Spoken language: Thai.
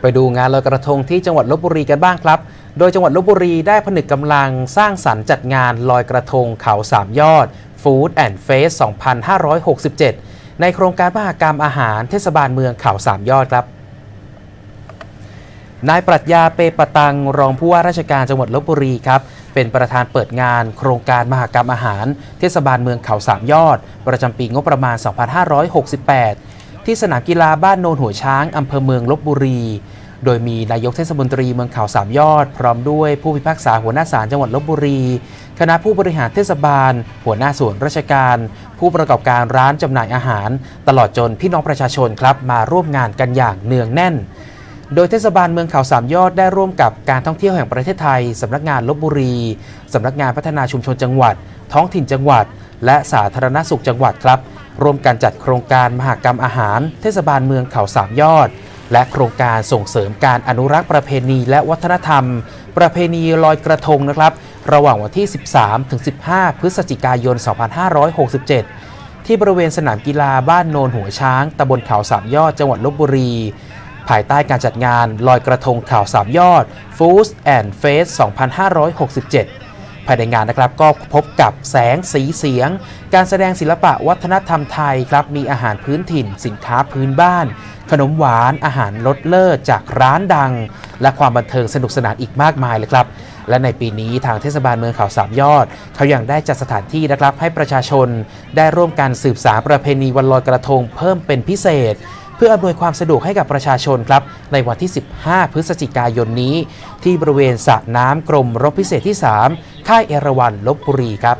ไปดูงานลอยกระทงที่จังหวัดลบบุรีกันบ้างครับ โดยจังหวัดลบบุรีได้ผนึกกำลังสร้างสรรค์จัดงานลอยกระทงเขาสามยอด Food and Face 2567 ในโครงการมหกรรมอาหารเทศบาลเมืองเขาสามยอดครับ นายปรัชญาเปปตังรองผู้ว่าราชการจังหวัดลบบุรีครับ เป็นประธานเปิดงาน โครงการมหกรรมอาหาร เทศบาลเมืองเขาสามยอด ประจำปีงบประมาณ 2568 ที่สนามกีฬาบ้านโนนหัวช้างอำเภอเมืองลบบุรี โดยมีนายกเทศมนตรีเมืองเขาสามยอด พร้อมด้วยผู้พิพากษาหัวหน้าศาลจังหวัดลบบุรี คณะผู้บริหารเทศบาล หัวหน้าส่วนราชการ ผู้ประกอบการร้านจำหน่ายอาหาร ตลอดจนพี่น้องประชาชนครับมาร่วมงานกันอย่างเนืองแน่นโดยเทศบาลเมืองเขาสามยอดได้ร่วมกับการท่องเที่ยวแห่งประเทศไทย สำนักงานลบบุรี สำนักงานพัฒนาชุมชนจังหวัด ท้องถิ่นจังหวัด และสาธารณสุขจังหวัดครับ ร่วมกันจัดโครงการมหกรรมอาหาร เทศบาลเมืองเขาสามยอด และโครงการส่งเสริมการอนุรักษ์ประเพณีและวัฒนธรรม ประเพณีลอยกระทงนะครับ ระหว่างวันที่ 13-15 พฤศจิกายน 2567 ที่บริเวณสนามกีฬาบ้านโนนหัวช้างตำบลเขาสามยอดจังหวัดลบบุรีภายใต้การจัดงานลอยกระทงข่าวสามยอด Food and Face 2567ายในงานนะครับก็พบกับแสงสีเสียง การแสดงศิลปะวัฒนธรรมไทยครับมีอาหารพื้นถิ่น สินค้าพื้นบ้าน ขนมหวานอาหารรสเลิศจากร้านดัง และความบันเทิงสนุกสนานอีกมากมายเลยครับและในปีนี้ทางเทศบาลเมืองเขาสามยอด เขายังได้จัดสถานที่นะครับให้ประชาชนได้ร่วมกันสืบสารประเพณีวันลอยกระทงเพิ่มเป็นพิเศษ พื่ออำนวยความสะดวกให้กับประชาชนครับ ในวันที่ 15 พฤศจิกายนนี้ ที่บริเวณสระน้ำกรมรบพิเศษที่ 3 ค่ายเอราวัณลบบุรีครับ